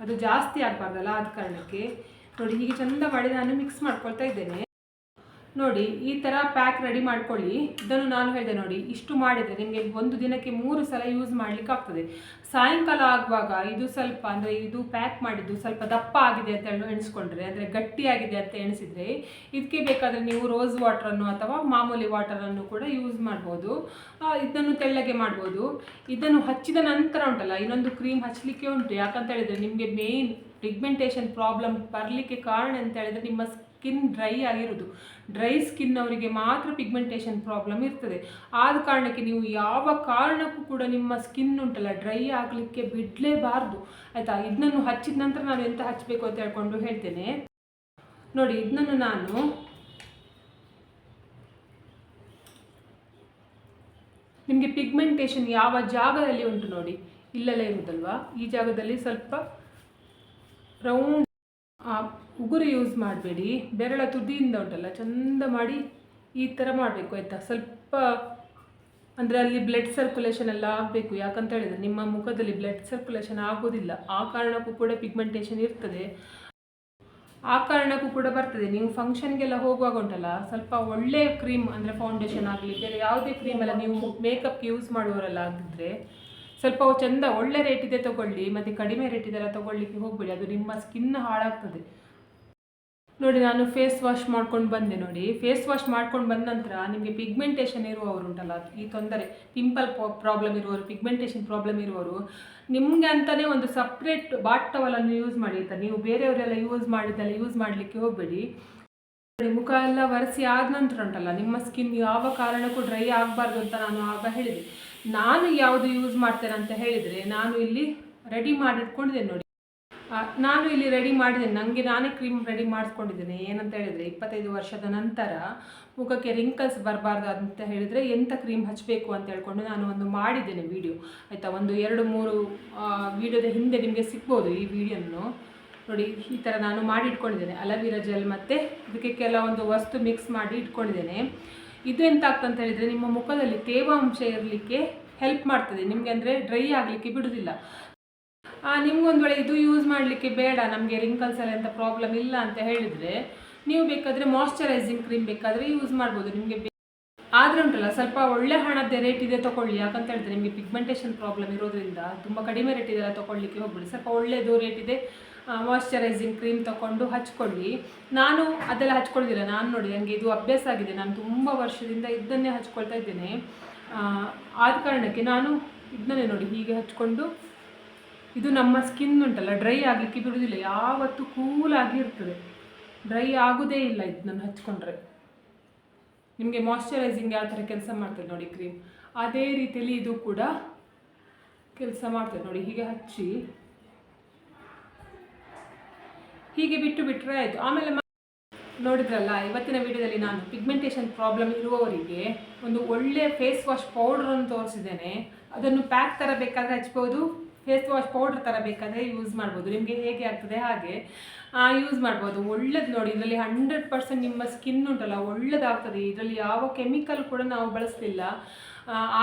ಅದು ಜಾಸ್ತಿ ಆಗಬಾರ್ದಲ್ಲ ಆದ ಕಾರಣಕ್ಕೆ. ನೋಡಿ ಹೀಗೆ ಚಂದ ಮಾಡಿ ನಾನು ಮಿಕ್ಸ್ ಮಾಡ್ಕೊಳ್ತಾ ಇದ್ದೇನೆ. ನೋಡಿ, ಈ ಥರ ಪ್ಯಾಕ್ ರೆಡಿ ಮಾಡ್ಕೊಳ್ಳಿ. ಇದನ್ನು ನಾನು ಹೇಳಿದೆ ನೋಡಿ, ಇಷ್ಟು ಮಾಡಿದರೆ ನಿಮಗೆ ಒಂದು ದಿನಕ್ಕೆ ಮೂರು ಸಲ ಯೂಸ್ ಮಾಡಲಿಕ್ಕೆ ಆಗ್ತದೆ. ಸಾಯಂಕಾಲ ಆಗುವಾಗ ಇದು ಸ್ವಲ್ಪ ಅಂದರೆ ಇದು ಪ್ಯಾಕ್ ಮಾಡಿದ್ದು ಸ್ವಲ್ಪ ದಪ್ಪ ಆಗಿದೆ ಅಂತ ಎಣಿಸ್ಕೊಂಡ್ರೆ, ಅಂದರೆ ಗಟ್ಟಿಯಾಗಿದೆ ಅಂತ ಎಣಿಸಿದರೆ, ಇದಕ್ಕೆ ಬೇಕಾದರೆ ನೀವು ರೋಸ್ ವಾಟ್ರನ್ನು ಅಥವಾ ಮಾಮೂಲಿ ವಾಟರನ್ನು ಕೂಡ ಯೂಸ್ ಮಾಡ್ಬೋದು. ಇದನ್ನು ತೆಳ್ಳಗೆ ಮಾಡ್ಬೋದು. ಇದನ್ನು ಹಚ್ಚಿದ ನಂತರ ಉಂಟಲ್ಲ, ಇನ್ನೊಂದು ಕ್ರೀಮ್ ಹಚ್ಚಲಿಕ್ಕೆ ಉಂಟು. ಯಾಕಂತ ಹೇಳಿದರೆ ನಿಮಗೆ ಮೇಯ್ನ್ ಪಿಗ್ಮೆಂಟೇಷನ್ ಪ್ರಾಬ್ಲಮ್ ಬರಲಿಕ್ಕೆ ಕಾರಣ ಅಂತ ಹೇಳಿದ್ರೆ ನಿಮ್ಮ ಸ್ಕಿನ್ ಡ್ರೈ ಆಗಿರೋದು. ಡ್ರೈ ಸ್ಕಿನ್ ಅವರಿಗೆ ಮಾತ್ರ ಪಿಗ್ಮೆಂಟೇಷನ್ ಪ್ರಾಬ್ಲಮ್ ಇರ್ತದೆ. ಆದ ಕಾರಣಕ್ಕೆ ನೀವು ಯಾವ ಕಾರಣಕ್ಕೂ ಕೂಡ ನಿಮ್ಮ ಸ್ಕಿನ್ ಉಂಟಲ್ಲ ಡ್ರೈ ಆಗಲಿಕ್ಕೆ ಬಿಡಲೇಬಾರ್ದು. ಆಯಿತಾ? ಇದನ್ನು ಹಚ್ಚಿದ ನಂತರ ನಾನು ಎಂತ ಹಚ್ಚಬೇಕು ಅಂತ ಹೇಳ್ಕೊಂಡು ಹೇಳ್ತೇನೆ. ನೋಡಿ ಇದನ್ನು ನಾನು ನಿಮಗೆ ಪಿಗ್ಮೆಂಟೇಷನ್ ಯಾವ ಜಾಗದಲ್ಲಿ ಉಂಟು ನೋಡಿ. ಇಲ್ಲೆಲ್ಲ ಇರುವುದಲ್ವಾ ಈ ಜಾಗದಲ್ಲಿ ಸ್ವಲ್ಪ ರೌಂಡ್ ಉಗುರು ಯೂಸ್ ಮಾಡಬೇಡಿ. ಬೆರಳ ತುದಿಯಿಂದ ಉಂಟಲ್ಲ, ಚಂದ ಮಾಡಿ ಈ ಥರ ಮಾಡಬೇಕು, ಆಯಿತಾ? ಸ್ವಲ್ಪ ಅಂದರೆ ಅಲ್ಲಿ ಬ್ಲಡ್ ಸರ್ಕ್ಯುಲೇಷನ್ ಎಲ್ಲ ಆಗಬೇಕು. ಯಾಕಂತ ಹೇಳಿದರೆ ನಿಮ್ಮ ಮುಖದಲ್ಲಿ ಬ್ಲಡ್ ಸರ್ಕ್ಯುಲೇಷನ್ ಆಗೋದಿಲ್ಲ. ಆ ಕಾರಣಕ್ಕೂ ಕೂಡ ಪಿಗ್ಮೆಂಟೇಷನ್ ಇರ್ತದೆ. ಆ ಕಾರಣಕ್ಕೂ ಕೂಡ ಬರ್ತದೆ. ನೀವು ಫಂಕ್ಷನ್ಗೆಲ್ಲ ಹೋಗುವಾಗ ಉಂಟಲ್ಲ, ಸ್ವಲ್ಪ ಒಳ್ಳೆಯ ಕ್ರೀಮ್ ಅಂದರೆ ಫೌಂಡೇಶನ್ ಆಗಲಿ, ಬೇರೆ ಯಾವುದೇ ಕ್ರೀಮ್ ಎಲ್ಲ ನೀವು ಮೇಕಪ್ಗೆ ಯೂಸ್ ಮಾಡುವವರೆಲ್ಲ ಆಗಿದ್ದರೆ ಸ್ವಲ್ಪ ಚೆಂದ ಒಳ್ಳೆ ರೇಟಿದೆ ತಗೊಳ್ಳಿ, ಮತ್ತು ಕಡಿಮೆ ರೇಟಿದೆಲ್ಲ ತಗೊಳ್ಳಿಕ್ಕೆ ಹೋಗಬೇಡಿ, ಅದು ನಿಮ್ಮ ಸ್ಕಿನ್ ಹಾಳಾಗ್ತದೆ. ನೋಡಿ, ನಾನು ಫೇಸ್ ವಾಶ್ ಮಾಡ್ಕೊಂಡು ಬಂದೆ ನೋಡಿ. ಫೇಸ್ ವಾಶ್ ಮಾಡ್ಕೊಂಡು ಬಂದ ನಂತರ ನಿಮಗೆ ಪಿಗ್ಮೆಂಟೇಷನ್ ಇರುವವರು ಉಂಟಲ್ಲ, ಈ ತೊಂದರೆ ಪಿಂಪಲ್ ಪ್ರಾಬ್ಲಮ್ ಇರುವವರು ಪಿಗ್ಮೆಂಟೇಷನ್ ಪ್ರಾಬ್ಲಮ್ ಇರುವವರು, ನಿಮಗೆ ಅಂತಲೇ ಒಂದು ಸಪ್ರೇಟ್ ಬಾಟ್ ಟವಲನ್ನು ಯೂಸ್ ಮಾಡಿ ಅಂತ ನೀವು ಬೇರೆಯವರೆಲ್ಲ ಯೂಸ್ ಮಾಡಿದ್ದೆಲ್ಲ ಯೂಸ್ ಮಾಡಲಿಕ್ಕೆ ಹೋಗಬೇಡಿ. ಮುಖ ಎಲ್ಲ ಒರೆಸಿ ಆದ ನಂತರ ಉಂಟಲ್ಲ, ನಿಮ್ಮ ಸ್ಕಿನ್ ಯಾವ ಕಾರಣಕ್ಕೂ ಡ್ರೈ ಆಗಬಾರ್ದು ಅಂತ ನಾನು ಆಗ ಹೇಳಿದೆ. ನಾನು ಯಾವುದು ಯೂಸ್ ಮಾಡ್ತೇನೆ ಅಂತ ಹೇಳಿದರೆ ನಾನು ಇಲ್ಲಿ ರೆಡಿ ಮಾಡಿಟ್ಕೊಂಡಿದ್ದೇನೆ ನೋಡಿ. ನಾನು ಇಲ್ಲಿ ರೆಡಿ ಮಾಡಿದ್ದೇನೆ. ನನಗೆ ನಾನೇ ಕ್ರೀಮ್ ರೆಡಿ ಮಾಡಿಸ್ಕೊಂಡಿದ್ದೇನೆ. ಏನಂತ ಹೇಳಿದರೆ ಇಪ್ಪತ್ತೈದು ವರ್ಷದ ನಂತರ ಮುಖಕ್ಕೆ ರಿಂಕಲ್ಸ್ ಬರಬಾರ್ದು ಅಂತ ಹೇಳಿದರೆ ಎಂಥ ಕ್ರೀಮ್ ಹಚ್ಚಬೇಕು ಅಂತ ಹೇಳ್ಕೊಂಡು ನಾನು ಒಂದು ಮಾಡಿದ್ದೇನೆ ವಿಡಿಯೋ ಆಯಿತಾ, ಒಂದು ಎರಡು ಮೂರು ವಿಡಿಯೋದ ಹಿಂದೆ ನಿಮಗೆ ಸಿಗ್ಬೋದು ಈ ವಿಡಿಯೋನು ನೋಡಿ, ಈ ಥರ ನಾನು ಮಾಡಿ ಇಟ್ಕೊಂಡಿದ್ದೇನೆ ಅಲವೀರಾ ಜೆಲ್ ಮತ್ತು ಇದಕ್ಕೆ ಕೆಲವೊಂದು ವಸ್ತು ಮಿಕ್ಸ್ ಮಾಡಿ ಇಟ್ಕೊಂಡಿದ್ದೇನೆ. ಇದು ಎಂತ ಆಗ್ತಂತ ಹೇಳಿದರೆ ನಿಮ್ಮ ಮುಖದಲ್ಲಿ ತೇವಾಂಶ ಇರಲಿಕ್ಕೆ ಹೆಲ್ಪ್ ಮಾಡ್ತದೆ. ನಿಮಗೆ ಅಂದರೆ ಡ್ರೈ ಆಗಲಿಕ್ಕೆ ಬಿಡುವುದಿಲ್ಲ ನಿಮ್ಗೊಂದು ವೇಳೆ ಇದು ಯೂಸ್ ಮಾಡಲಿಕ್ಕೆ ಬೇಡ, ನಮಗೆ ರಿಂಕಲ್ಸ್ ಎಲ್ಲ ಎಂಥ ಪ್ರಾಬ್ಲಮ್ ಇಲ್ಲ ಅಂತ ಹೇಳಿದರೆ ನೀವು ಬೇಕಾದರೆ ಮಾಯಶ್ಚರೈಸಿಂಗ್ ಕ್ರೀಮ್ ಬೇಕಾದರೆ ಯೂಸ್ ಮಾಡ್ಬೋದು. ನಿಮಗೆ ಆದರೆ ಉಂಟಲ್ಲ, ಸ್ವಲ್ಪ ಒಳ್ಳೆ ಹಣದ ರೇಟ್ ಇದೆ ತಗೊಳ್ಳಿ ಯಾಕಂತ ಹೇಳಿದ್ರೆ ನಿಮಗೆ ಪಿಗ್ಮೆಂಟೇಷನ್ ಪ್ರಾಬ್ಲಮ್ ಇರೋದ್ರಿಂದ ತುಂಬ ಕಡಿಮೆ ರೇಟ್ ಇದೆಲ್ಲ ತೊಗೊಳ್ಲಿಕ್ಕೆ ಹೋಗ್ಬಿಡಿ. ಸ್ವಲ್ಪ ಒಳ್ಳೆಯದು ರೇಟ್ ಇದೆ. ಮಾಯ್ಶ್ಚರೈಸಿಂಗ್ ಕ್ರೀಮ್ ತಗೊಂಡು ಹಚ್ಕೊಳ್ಳಿ. ನಾನು ಅದೆಲ್ಲ ಹಚ್ಕೊಳ್ಳೋದಿಲ್ಲ. ನಾನು ನೋಡಿ ನನಗೆ ಇದು ಅಭ್ಯಾಸ ಆಗಿದೆ. ನಾನು ತುಂಬ ವರ್ಷದಿಂದ ಇದನ್ನೇ ಹಚ್ಕೊಳ್ತಾ ಇದ್ದೇನೆ. ಆದ ಕಾರಣಕ್ಕೆ ನಾನು ಇದನ್ನೇ ನೋಡಿ, ಹೀಗೆ ಹಚ್ಕೊಂಡು ಇದು ನಮ್ಮ ಸ್ಕಿನ್ ಉಂಟಲ್ಲ ಡ್ರೈ ಆಗಲಿಕ್ಕೆ ಬಿಡುವುದಿಲ್ಲ. ಯಾವತ್ತೂ ಕೂಲಾಗಿ ಇರ್ತದೆ. ಡ್ರೈ ಆಗೋದೇ ಇಲ್ಲ ಇದನ್ನು ಹಚ್ಕೊಂಡ್ರೆ. ನಿಮಗೆ ಮಾಯಶ್ಚರೈಸಿಂಗ್ ಯಾವ ಥರ ಕೆಲಸ ಮಾಡ್ತದೆ ನೋಡಿ ಕ್ರೀಮ್ ಅದೇ ರೀತಿಯಲ್ಲಿ ಇದು ಕೂಡ ಕೆಲಸ ಮಾಡ್ತದೆ ನೋಡಿ, ಹೀಗೆ ಹಚ್ಚಿ. ಹೀಗೆ ಬಿಟ್ಟು ಬಿಟ್ಟರೆ ಆಯಿತು. ಆಮೇಲೆ ನೋಡಿದ್ರಲ್ಲ, ಇವತ್ತಿನ ವಿಡಿಯೋದಲ್ಲಿ ನಾನು ಪಿಗ್ಮೆಂಟೇಷನ್ ಪ್ರಾಬ್ಲಮ್ ಇರುವವರಿಗೆ ಒಂದು ಒಳ್ಳೆಯ ಫೇಸ್ ವಾಶ್ ಪೌಡ್ರನ್ನು ತೋರಿಸಿದ್ದೇನೆ. ಅದನ್ನು ಪ್ಯಾಕ್ ಥರ ಬೇಕಾದರೆ ಹಚ್ಬೋದು ಫೇಸ್ ವಾಶ್ ಪೌಡ್ರ್ ಥರ ಬೇಕಾದರೆ ಯೂಸ್ ಮಾಡ್ಬೋದು. ನಿಮಗೆ ಹೇಗೆ ಆಗ್ತದೆ ಹಾಗೆ ಯೂಸ್ ಮಾಡ್ಬೋದು. ಒಳ್ಳೇದು ನೋಡಿ, ಇದರಲ್ಲಿ ಹಂಡ್ರೆಡ್ ಪರ್ಸೆಂಟ್ ನಿಮ್ಮ ಸ್ಕಿನ್ ಉಂಟಲ್ಲ, ಒಳ್ಳೇದಾಗ್ತದೆ. ಇದರಲ್ಲಿ ಯಾವ ಕೆಮಿಕಲ್ ಕೂಡ ನಾವು ಬಳಸಲಿಲ್ಲ.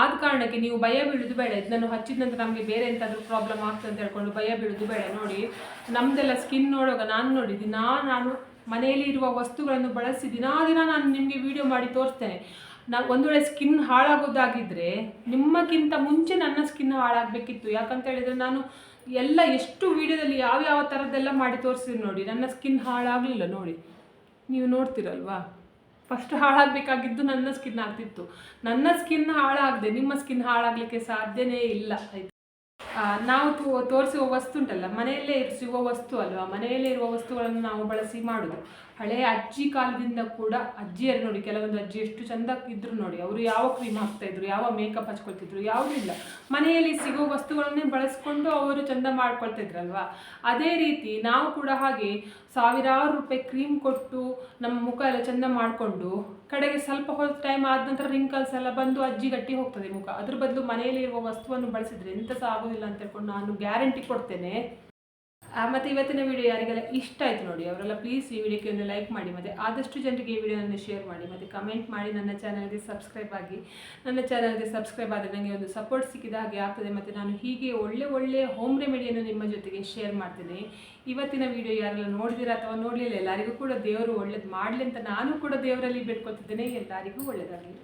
ಆದ ಕಾರಣಕ್ಕೆ ನೀವು ಭಯ ಬೀಳುದು ಬೇಡ. ಇದನ್ನು ಹಚ್ಚಿದ ನಂತರ ನಮಗೆ ಬೇರೆ ಎಂತಾದರೂ ಪ್ರಾಬ್ಲಮ್ ಆಗ್ತದೆ ಅಂತ ಹೇಳ್ಕೊಂಡು ಭಯ ಬೀಳುದು ಬೇಡ. ನೋಡಿ, ನಮ್ದೆಲ್ಲ ಸ್ಕಿನ್ ನೋಡುವಾಗ ನಾನು ನೋಡಿ, ದಿನಾ ನಾನು ಮನೆಯಲ್ಲಿ ಇರುವ ವಸ್ತುಗಳನ್ನು ಬಳಸಿ ದಿನಾ ದಿನ ನಾನು ನಿಮಗೆ ವಿಡಿಯೋ ಮಾಡಿ ತೋರಿಸ್ತೇನೆ. ನಾನು ಒಂದು ವೇಳೆ ಸ್ಕಿನ್ ಹಾಳಾಗೋದಾಗಿದ್ದರೆ ನಿಮ್ಮಕ್ಕಿಂತ ಮುಂಚೆ ನನ್ನ ಸ್ಕಿನ್ ಹಾಳಾಗಬೇಕಿತ್ತು. ಯಾಕಂತ ಹೇಳಿದರೆ ನಾನು ಎಲ್ಲ ಎಷ್ಟು ವಿಡಿಯೋದಲ್ಲಿ ಯಾವ ಯಾವ ಥರದ್ದೆಲ್ಲ ಮಾಡಿ ತೋರಿಸಿದ್ರು ನೋಡಿ. ನನ್ನ ಸ್ಕಿನ್ ಹಾಳಾಗಲಿಲ್ಲ ನೋಡಿ. ನೀವು ನೋಡ್ತೀರಲ್ವಾ? ಫಸ್ಟ್ ಹಾಳಾಗಬೇಕಾಗಿದ್ದು ನನ್ನ ಸ್ಕಿನ್ ಆಗ್ತಿತ್ತು. ನನ್ನ ಸ್ಕಿನ್ ಹಾಳಾಗದೆ, ನಿಮ್ಮ ಸ್ಕಿನ್ ಹಾಳಾಗಲಿಕ್ಕೆ ಸಾಧ್ಯನೇ ಇಲ್ಲ. ಆಯ್ತು ನಾವು ತೋ- ತೋರಿಸುವ ವಸ್ತು ಉಂಟಲ್ಲ, ಮನೆಯಲ್ಲೇ ಸಿಗುವ ವಸ್ತು ಅಲ್ವಾ? ಮನೆಯಲ್ಲೇ ಇರುವ ವಸ್ತುಗಳನ್ನು ನಾವು ಬಳಸಿ ಮಾಡೋದು. ಹಳೆಯ ಅಜ್ಜಿ ಕಾಲದಿಂದ ಕೂಡ ಅಜ್ಜಿಯರು ನೋಡಿ, ಕೆಲವೊಂದು ಅಜ್ಜಿ ಎಷ್ಟು ಚಂದ ಇದ್ರು ನೋಡಿ, ಅವರು ಯಾವ ಕ್ರೀಮ್ ಹಾಕ್ತಾ ಇದ್ರು ಯಾವ ಮೇಕಪ್ ಹಚ್ಕೊಳ್ತಿದ್ರು, ಯಾವುದೂ ಇಲ್ಲ. ಮನೆಯಲ್ಲಿ ಸಿಗೋ ವಸ್ತುಗಳನ್ನೇ ಬಳಸ್ಕೊಂಡು ಅವರು ಚಂದ ಮಾಡ್ಕೊಳ್ತಾ ಇದ್ರಲ್ವಾ ಅದೇ ರೀತಿ ನಾವು ಕೂಡ ಹಾಗೆ ಸಾವಿರಾರು ರೂಪಾಯಿ ಕ್ರೀಮ್ ಕೊಟ್ಟು ನಮ್ಮ ಮುಖ ಎಲ್ಲ ಚೆಂದ ಮಾಡಿಕೊಂಡು ಕಡೆಗೆ ಸ್ವಲ್ಪ ಹೊತ್ತು ಟೈಮ್ ಆದ ನಂತರ ರಿಂಕಲ್ಸ್ ಎಲ್ಲ ಬಂದು ಅಜ್ಜಿ ಗಟ್ಟಿ ಹೋಗ್ತದೆ ಮುಖ. ಅದ್ರ ಬದಲು ಮನೆಯಲ್ಲಿ ಇರುವ ವಸ್ತುವನ್ನು ಬಳಸಿದರೆ ಎಂತ ಸಹ ಆಗೋದಿಲ್ಲ ಅಂತ ಹೇಳ್ಕೊಂಡು ನಾನು ಗ್ಯಾರಂಟಿ ಕೊಡ್ತೇನೆ. ಮತ್ತೆ ಇವತ್ತಿನ ವಿಡಿಯೋ ಯಾರಿಗೆಲ್ಲ ಇಷ್ಟ ಆಯ್ತು ನೋಡಿ, ಅವರೆಲ್ಲ ಪ್ಲೀಸ್ ಈ ವಿಡಿಯೋಕ್ಕೆ ಒಂದು ಲೈಕ್ ಮಾಡಿ, ಮತ್ತು ಆದಷ್ಟು ಜನರಿಗೆ ಈ ವಿಡಿಯೋನ ಶೇರ್ ಮಾಡಿ, ಮತ್ತು ಕಮೆಂಟ್ ಮಾಡಿ ನನ್ನ ಚಾನಲ್ಗೆ ಸಬ್ಸ್ಕ್ರೈಬ್ ಆಗಿ. ನನ್ನ ಚಾನಲ್ಗೆ ಸಬ್ಸ್ಕ್ರೈಬ್ ಆದರೆ ನನಗೆ ಒಂದು ಸಪೋರ್ಟ್ ಸಿಕ್ಕಿದ ಹಾಗೆ ಆಗ್ತದೆ, ಮತ್ತು ನಾನು ಹೀಗೆ ಒಳ್ಳೆ ಒಳ್ಳೆ ಹೋಮ್ ರೆಮಿಡಿಯನ್ನು ನಿಮ್ಮ ಜೊತೆಗೆ ಶೇರ್ ಮಾಡ್ತೇನೆ. ಇವತ್ತಿನ ವಿಡಿಯೋ ಯಾರೆಲ್ಲ ನೋಡಿದಿರ ಅಥವಾ ನೋಡಲಿಲ್ಲ, ಎಲ್ಲರಿಗೂ ಕೂಡ ದೇವರು ಒಳ್ಳೇದು ಮಾಡಲಿ ಅಂತ ನಾನು ಕೂಡ ದೇವರಲ್ಲಿ ಬೇಡ್ಕೊತಿದ್ದೇನೆ, ಎಲ್ಲರಿಗೂ ಒಳ್ಳೆಯದಾಗಲಿ